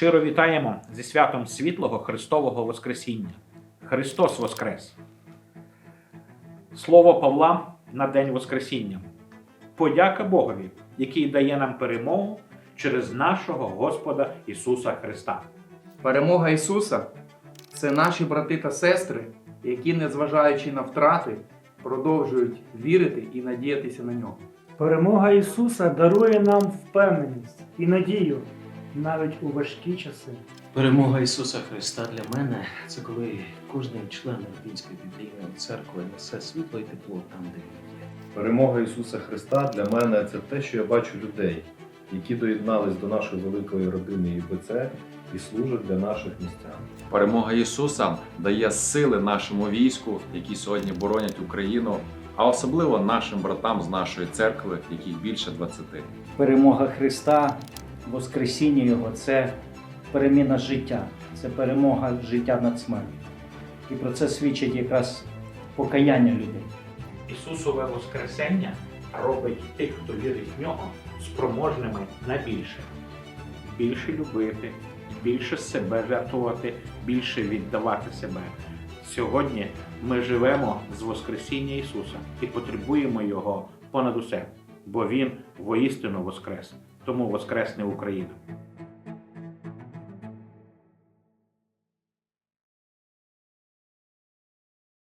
Щиро вітаємо зі святом світлого Христового Воскресіння. Христос Воскрес! Слово Павла на День Воскресіння. Подяка Богові, який дає нам перемогу через нашого Господа Ісуса Христа. Перемога Ісуса це наші брати та сестри, які, незважаючи на втрати, продовжують вірити і надіятися на нього. Перемога Ісуса дарує нам впевненість і надію навіть у важкі часи. Перемога Ісуса Христа для мене це коли кожен член Української біблійної церкви несе світло і тепло там, де він є. Перемога Ісуса Христа для мене це те, що я бачу людей, які доєднались до нашої великої родини ІБЦ і служать для наших містян. Перемога Ісуса дає сили нашому війську, які сьогодні боронять Україну, а особливо нашим братам з нашої церкви, яких більше 20. перемога Христа, Воскресіння Його це переміна життя, це перемога життя над смертю. І про це свідчить якраз покаяння людей. Ісусове Воскресення робить тих, хто вірить в нього, спроможними на більше. Більше любити, більше себе жертвувати, більше віддавати себе. Сьогодні ми живемо з Воскресіння Ісуса і потребуємо Його понад усе, бо Він воістину воскрес. Тому воскресне Україна.